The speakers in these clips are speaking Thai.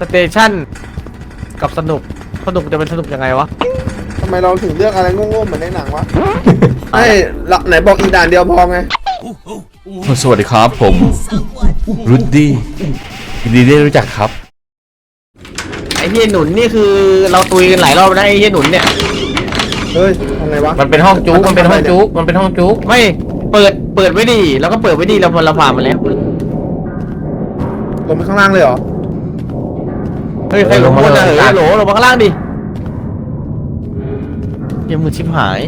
สเตชันกับสนุก สนุกจะเป็นสนุกยังไงวะ ทำไมเราถึงเลือกอะไรโง่ๆเหมือนในหนังวะไอ้ละไหนบอกอีกด่านเดียวพอไง สวัสดีครับผมรุดดี้ยินดีได้รู้จักครับ ไอ้เฮียหนุนนี่คือเราตุยกันหลายรอบแล้วนะไอ้เฮียหนุนเนี่ย เฮ้ยทำไงวะมันเป็นห้องจุกมันเป็นห้องจุกมันเป็นห้องจุกไม่ เปิด เปิดไว้ดี แล้วก็เปิดไว้ดีเราพอเราผ่านมาแล้วลงไปข้างล่างเลยเหรอ เฮ้ยใครลงมาเลยโหลลงมาข้างล่างดิเหี้ยังมือชิบหาย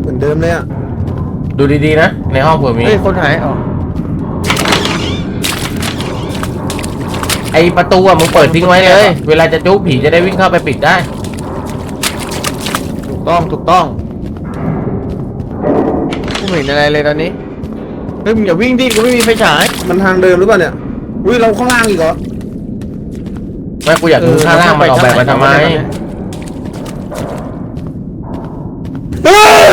เหมือนเดิมเลยอะดูดีๆนะ ในห้องเผื่อมีเฮ้ยคนหายอ๋อไอประตูอะมึงเปิดทิ้งไว้เลย เวลาจะจุกผีจะได้วิ่งเข้าไปปิดได้ ถูกต้องถูกต้องกูไม่เห็นอะไรเลยตอนนี้ เฮ้ยมึงอย่าวิ่งดิกูไม่มีไฟฉายมันทางเดิมหรือเปล่าเนี่ย อุ้ยเราข้างล่างอีกเหรอ ไม่กูอยากดูข้างล่างมันออกแบบมาทำไม เฮ้ย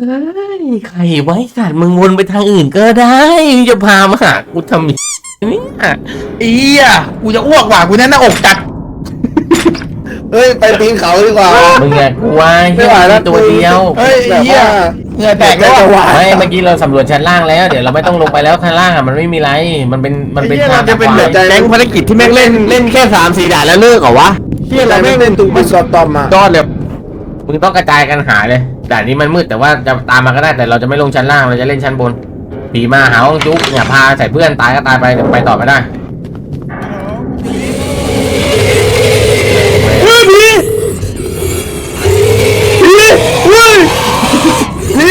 เฮ้ยใครไว้สัตว์มึงวนไปทางอื่นก็ได้มึงจะพามาหากูทำไมเนี่ยอีอะกูจะอ้วกว่ะกูแน่นหน้าอกจัดเฮ้ยไปปีนเขาดีกว่า มึงอะกลัวไม่ไหวแล้วตัวเดียวเฮ้ยแบบเหี้ยว่าเหงื่อแตกแล้วจะหอะวานไม่เมื่อกี้เราสำรวจชั้นล่างแล้ว เดี๋ยวเราไม่ต้องลงไปแล้วข้างล่างอะมันไม่มีไรมันเป็นมันเป็นไอ้เหี้ยทางเราจะเป็นขแบวาบแก๊งภารกิจที่แม่งเล่นเล่นแค่สามสี่ด่านแล้วเลิกเหรอวะเฮียอะไรเราไม่แม่งเล่นตูบิสอดตอมมายอดเลยมึงต้องกระจายกันหาเลย ด่านนี้มันมืดแต่ว่าจะตามมาก็ได้แต่เราจะไม่ลงชั้นล่างเราจะเล่นชั้นบนผีมาหาห้องจุ๊กอย่าพาใส่เพื่อนตายก็ตายไปเดี๋ยวไปต่อไม่ได้เฮ้ยผีผีเฮ้ยผี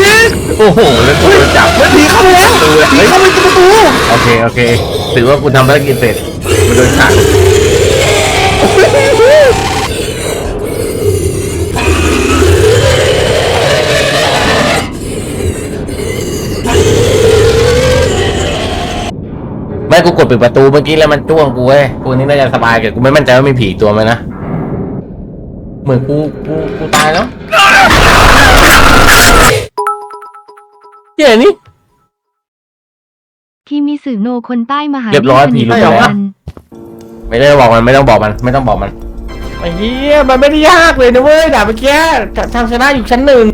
โอ้โหแล้วกูโดนจับเฮ้ยผีเข้ามาแล้วผีเข้ามาที่ประตูโอเคโอเคถือว่ากูทำภารกิจเสร็จกูโดนขัง ไม่กูกดปิดประตูเมื่อกี้แล้วมันจ้วงกูเว้ยกูนี่น่าจะสบายเกิดกูไม่มั่นใจว่ามีผีตัวไหมนะ เหมือนกูกูกูตายแล้วเหี้ยนี่ คิมิสึโนคนใต้มหาเรียบร้อยวิทผียาหลุดลัยไปแล้วกันไม่ได้บอกมันไม่ต้องบอกมัน ไม่ต้องบอกมันไอ้เหี้ยมันไม่ได้ยากเลยนะเว้ยด่านเมื่อกี้ทางชนะอยู่ชั้นหนึ่ง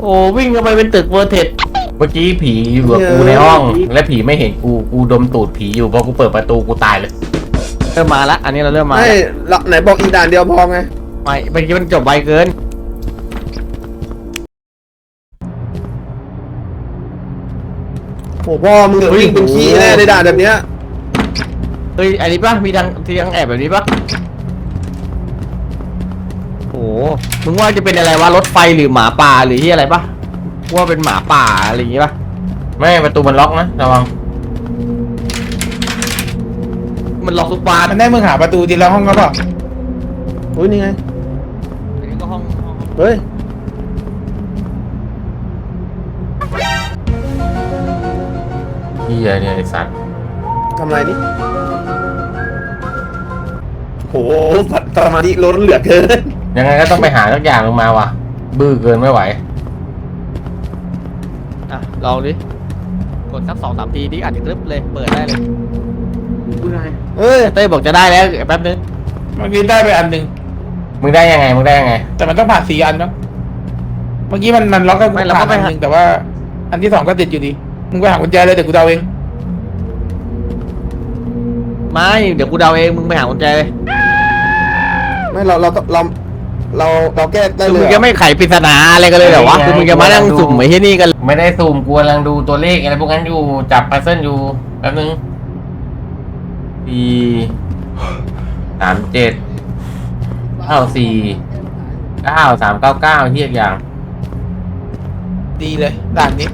โอ้วิ่งกันไปเป็นตึกเวอร์เทสเมื่อกี้ผีอยู่กับกูในห้อง และผีไม่เห็นกูกูดมตูดผีอยู่พอกูเปิดประตูกูตายเลย เริ่มมาละอันนี้เราเริ่มมาไม่ละละไหนบอกอีกด่านเดียวพอไงไม่เมื่อกี้มันจบไวเกินโอ้พ่อมึงเหลือวิ่งเป็นขี้แน่ในด่านแบบเนี้ยเฮ้ยอันนี้ปะมีทางที่ทางแอบแบบนี้ปะโอ้มึงว่าจะเป็นอะไรวะรถไฟหรือหมาป่าหรือที่อะไรปะกู ว่าเป็นหมาป่าอะไรอย่างงี้ปะไม่ประตูมันล็อกนะระวังมันล็อกทุกบานมันได้มึงหาประตูทีละห้องก็เปล่าเฮ้ยนี่ไงอันนี้ก็ห้องห้องเฮ้ยเฮียเนี่ยไอ้สัตว์ทำอะไรนี่โหสมาธิล้นเหลือเกินยังไงก็ต้องไปหาสักอย่างลงมาว่ะ บื้อเกินไม่ไหว อะ ลองดิ กดสักสองสามทีดิอาจจะกรึบเลย เปิดได้เลยเฮ้ยเต้ยบอกจะได้แล้วแป๊บนึง เมื่อกี้ได้ไปอันหนึ่งมึงได้ยังไง มึงได้ยังไง แต่มันต้องผ่านสี่อันเนาะเมื่อกี้มันมันล็อกให้กูผ่านอันหนึ่งแต่ว่า อันที่สองก็ติดอยู่ดี มึงไปหากุญแจเลยเดี๋ยวกูเดาเอง ไม่ เดี๋ยวกูเดาเอง มึงไปหากุญแจเลย ไม่เราเราเรา เราเราแก้ได้คือเลมึยงเหรจะอไม่ไขปริศนาอะไรกันเลยเหรอวะไม่ไงคือมึงจะมานั่งสุ่มไอ้ที่นี่กันไม่ได้ซูมกูกำลังดูตัวเลขอะไรพวกนั้นอยู่จับพัซเซิลอยู่แป๊บนึงสี่สามเจ็ดเก้าสี่เก้าสามเก้าเก้าเฮียอย่าง ดีเลยด่านนี้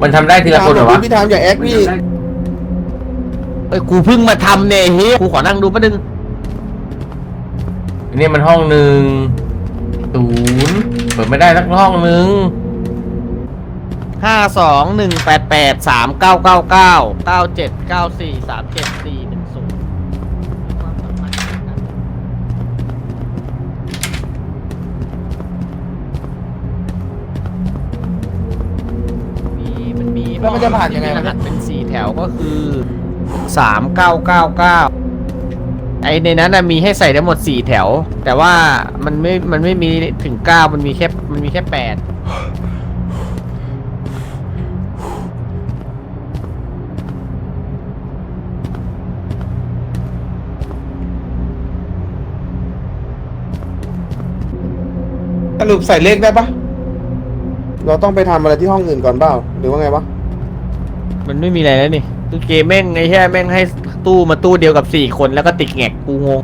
มันทำได้ทีละคนเหรอวะพี่ทามอย่าแอคพี่เอ้ยกูเพิ่งมาทำเนี่ยเฮ้ยกูขอนั่งดูแป๊บนึง อันนี้มันห้องหนึ่งศูนย์เปิดไม่ได้สักห้องหนึ่งห้าสองหนึ่งแปดแปดสามเก้าเก้าเก้าเก้าเจ็ดเก้าสี่สามเจ็ดสี่หนึ่งศูนย์มันมีแล้วมันจะผ่านยังไงรวะหัเนี่ยสเป็นสี่แถวก็คือสามเก้าเก้าเก้า ไอในนั้นนะมีให้ใส่ทั้งหมดสี่แถว แต่ว่ามันไม่ มันไม่มีถึงเก้ามันมีแค่ มันมีแค่แปดสรุปใส่เลขได้ปะเราต้องไปทำอะไรที่ห้องอื่นก่อนเปล่า หรือว่าไงวะ มันไม่มีอะไรแล้วนี่ คือเกมแม่งไอ้แค่แม่งให้ตู้มาตู้เดียวกับสี่คนแล้วก็ติดแงกกูงง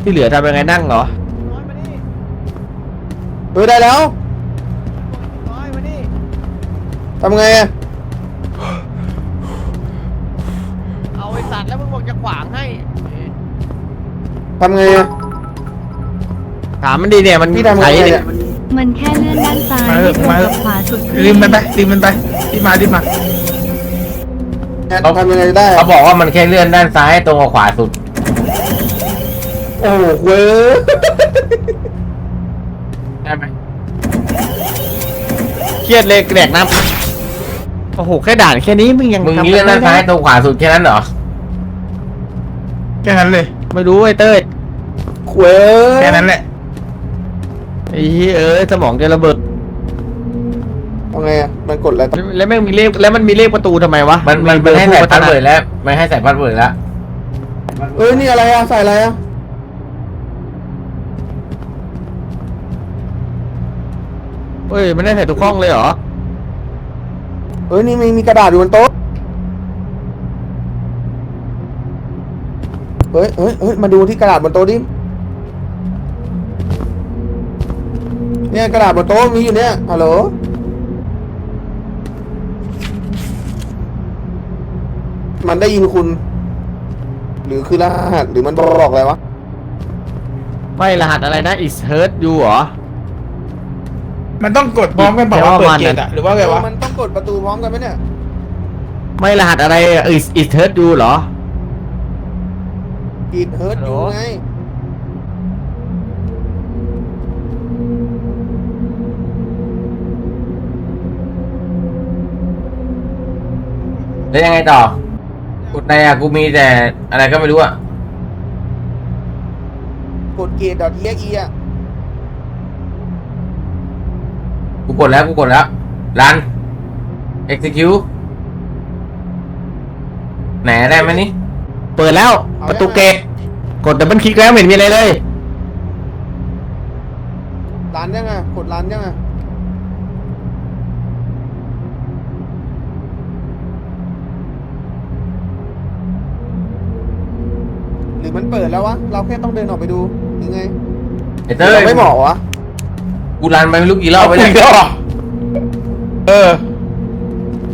ที่เหลือทำยังไงนั่งเหรอเฮ้ยได้แล้วทำไงอะเอาไอ้สัตว์แล้วมึงบอกจะขวางให้ทำไงอะ ถามมันดีเนี่ยมันพี่ทำไงไถเนี่ย มันแค่เลื่อนด้านซ้ายมาเถให้อะตรงมาเถกับอะ ขวาสุดลืมมันไปลืมมันไปรีบมารีบมาแอด ทำยังไงได้เขาบอกว่ามันแค่เลื่อนด้านซ้ายตรงกับขวาสุด โอ้โหเว้ยได้ไหมเครียดเลยแดกน้ำโอ้โหแค่ด่านแค่นี้มึงยังมึงทำเลื่อนด้านซ้ายตรงขวาสุดแค่นั้นเหรอ แค่นั้นเลย ไม่รู้ไอ้เต้ยเว้ยแค่นั้นแหละไอ้เหี้ยเอ้ยสมองจะระเบิด ทำไงอะมันกดอะไรต่อแล้วแม่งมีเลขแล้วมันมีเลขประตูทำไมวะมันมันเบมันอร์ให้ผู้ใส่พัฒพาสนาเวิร์ดแล้ว มันให้ใส่พาสเวิร์ดแล้วเอ้ยนี่อะไรอะใส่อะไรอะเฮ้ยมันได้ใส่ทุกห้องเลยเหรอเอ้ยนี่มีมีกระดาษอยู่บนโต๊ะเฮ้ยเฮ้ยเฮ้ยมาดูที่กระดาษบนโต๊ะดิเนี่ยกระดาษบนโต๊ะมีอยู่เนี่ยฮัลโหล มันได้ยินคุณ หรือคือรหัสหรือมันบอกอะไรวะ ไม่รหัสอะไรนะ is hurt you เหรอ มันต้องกดพร้อมกันบอกว่าแปลเปิดว่าเกมันตอะหรือว่าไงวะมันต้องกดประตูพร้อมกันไหมเนี่ย ไม่รหัสอะไร is is hurt you เหรอ กีดเฮิร์ตอยู่ฮัลโหลไง แล้วยังไงต่อ กดในอะกูมีแต่อะไรก็ไม่รู้อะกดเกตดอทเอ็กอีอะกูกดแล้วกูกดแล้วรัน execute ไหนได้ไหมนี่เปิดแล้วประตูเกตกดดับเบิลคลิกแล้วไม่เห็นมีอะไรเลย ร้านยังไงกดร้านยังไง รือมันเปิดแล้ววะ เราแค่ต้องเดินออกไปดูยังไงไอ้เต้ยเราไม่เหมาะวะกูรันไปไม่รู้กี่รอบไปเนี่ยเออ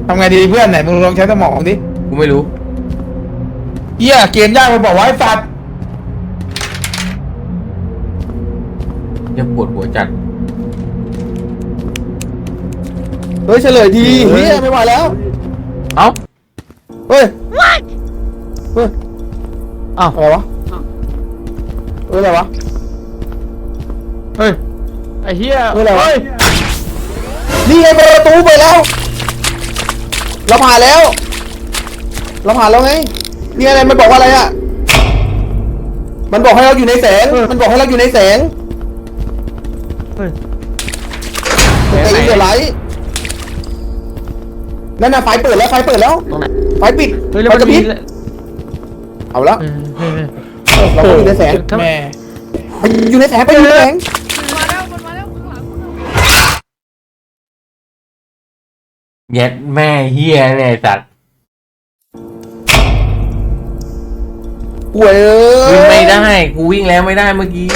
ทำไงดีเพื่อนไหนมึงลองใช้สมองดิกูไม่รู้เฮียเกมยากมันบอกว่าไอ้สัตว์ยังปวดหัวจัดเฮ้ยเฉลยทีเฮียไม่ไหวแล้ว เอ้าเฮ้ยเฮ้ย อ้าวอะไรวะเฮ้ยอะไรวะ เฮ้ย ไอ้เหี้ยเฮ้ยอะไรวะเฮ้ยนี่ไงประตูเปิดแล้ว เราผ่านแล้ว เราผ่านแล้วไงนี่อะไรมันบอกว่าอะไรอะ มันบอกให้เราอยู่ในแสง มันบอกให้เราอยู่ในแสงเฮ้ยไอ้เหี้ยไรนั่นน่ะไฟเปิดแล้วไฟเปิดแล้ว ตรงไหนไฟปิดเฮ้ยแล้วไฟมันกระพมีริบเอาละ เออ เออเออเราก็อยู่ในแสงทำไมแม่ไปอยู่ในแสงไปอยู่ในแสงเย็ดแม่เฮียเนี่ยไอ้สัตว์ป่วยเอ้ยวิ่งไม่ได้ กูวิ่งแล้วไม่ได้เมื่อกี้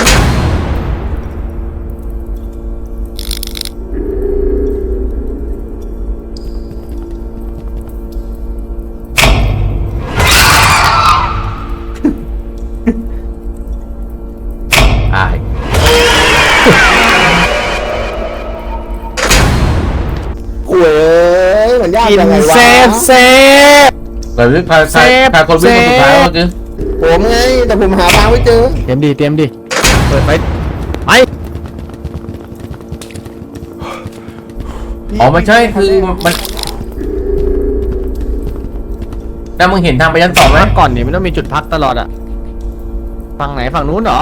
โอ้ยมันยากกิยังไงวะเซฟเซฟ แต่วิ่งพาเซพาฟพาคนวิ่งคนสุดท้ายเซฟ เมื่อผมไงแต่ผมหาทางไม่เจอเตรียมดีเตรียมดีเปิดไปไปอ๋อไม่ใช่คือมันแล้วมึงเห็นทางไปชั้นสสองไหมก่อนนี่ม่ต้องมีจุดพักตลอดอะฝั่งไหนฝั่งนู้นเหรอ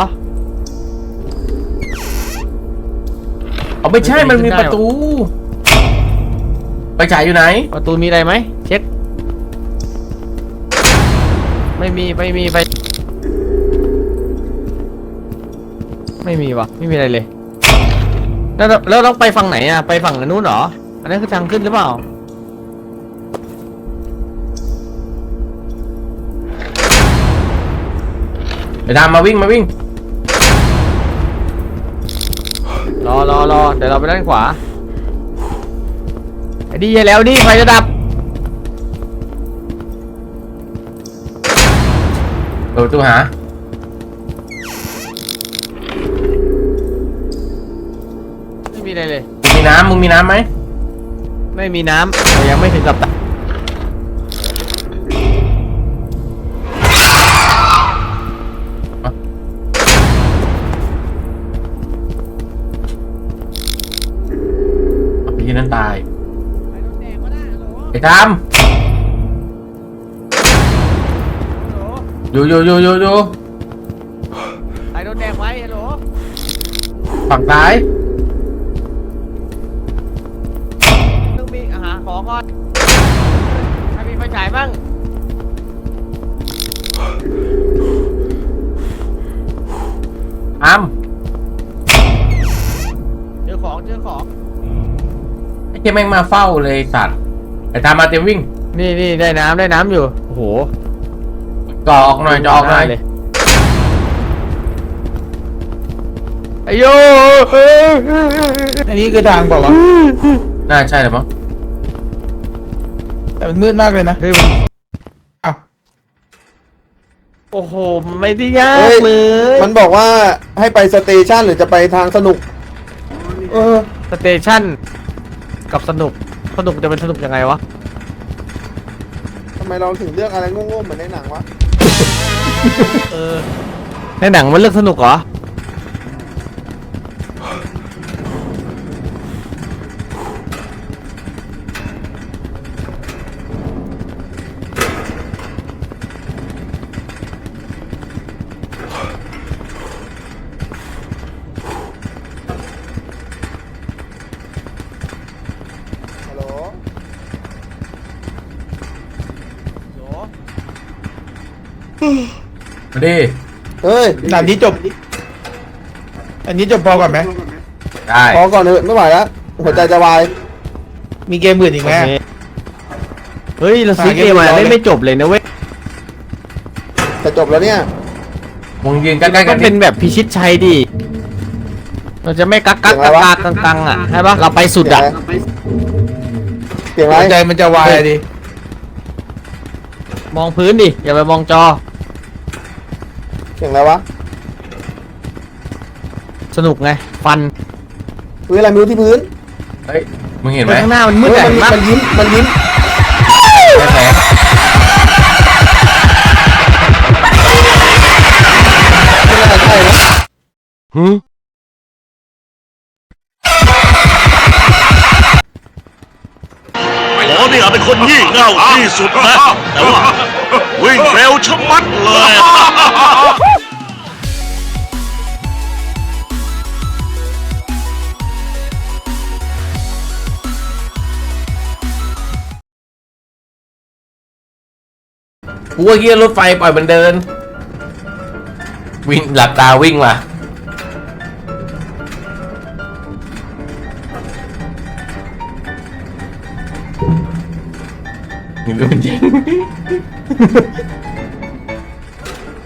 อ๋อไม่ใช่มันมีได้ประตู ไปจ่ายอยู่ไหน ประตูมีอะไรไหมเช็ค ไม่มีไม่มีไป ไม่มีวะไม่มีอะไรเลย แล้วเราแล้วต้องไปฝั่งไหนอะไปฝั่งนู้นเหรอ อันนั้นคือทางขึ้นหรือเปล่าไปตามมาวิ่งมาวิ่ง อรอรอเดี๋ยวเราไปด้านขวาไอ้ดีเยแล้วดิไฟจะดับเปิดประตูหาไม่มีอะไรเลย มึงมีน้ำมึงมีน้ำไหมไม่มีน้ำแต่ยังไม่ถึงกับตาย ตายไอ้ทามอยู่อยู่อยู่อยู่อยู่ไอ้โดนแดงไว้ฮัลโหลฝั่งซ้าย ไอ้เจ้าแม่งมาเฝ้าเลยสัตว์ไอ้ทามมาเตรียมวิ่งนี่นี่ได้น้ำได้น้ำอยู่ โอ้โหจอออกหน่อยจอออกหน่อยเลยไอโยอันนี้คือทางเปล่าวะน่าใช่หรือมั้งแต่มันมืดมากเลยนะ เฮ้ยมันอ้าวโอ้โหไม่ได้ยาเฮ้กยเลยมันบอกว่าให้ไปสเตชันหรือจะไปทางสนุก เออสเตชัน กับสนุก สนุกจะเป็นสนุกยังไงวะ ทำไมเราถึงเลือกอะไรโง่ๆเหมือนในหนังวะ เออ ในหนังมันเลือกสนุกเหรอ มาดิเฮ้ยด่านนี้จบ อันนี้จบพอก่อนไหมได้พอก่อนเถอะไม่ไหวแล้วหัวใจจะวายมีเกมอื่นอีกไหมโอเคเฮ้ย เราซื้อเกมมาเล่นไม่จบเลยนะเว้ยจะจบแล้วเนี่ยมึงยืนใกล้ๆกัก็นเป็ดินแบบพิชิตชัยดิ เราจะไม่กักกักกักกักกังกังอะใช่ปะเราไปสุดอะ เสียงอะไรหัวใจมันจะวายอะดิ มองพื้นดิ อย่าไปมองจอเสียงอะไรวะสนุกไง ฟันเฮ้ยอะไรไม่รู้ที่พื้นเฮ้ย มึงเห็นไหมข้างหน้ามันมืดเฮ้ยอะมันเห็นปะมันยิ้มมันยิ้มแสงไม่น่าใช่นะหมอนี่อาจเป็นคนงี่เง่าที่สุดนะ แต่ว่าวิ่งเร็วชะมัดเลย กูว่าเกียรถไฟปล่อยมันเดิน วิ่งหลับตาวิ่งว่ะนี่รู้จริง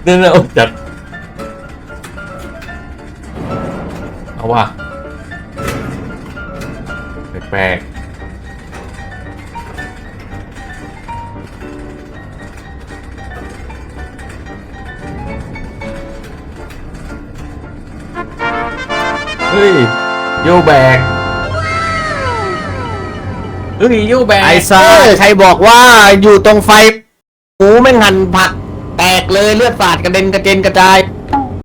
นั่นแหละจัดเอาว่ะแปลกๆ ฮ้ยโยแบกเฮ้ยยูแบกไอ้ซ่าใครบอกว่าอยู่ตรงไฟหมูไม่งหันผัก แตกเลยเลือดสาดกระเด็นกระเจนกระจาย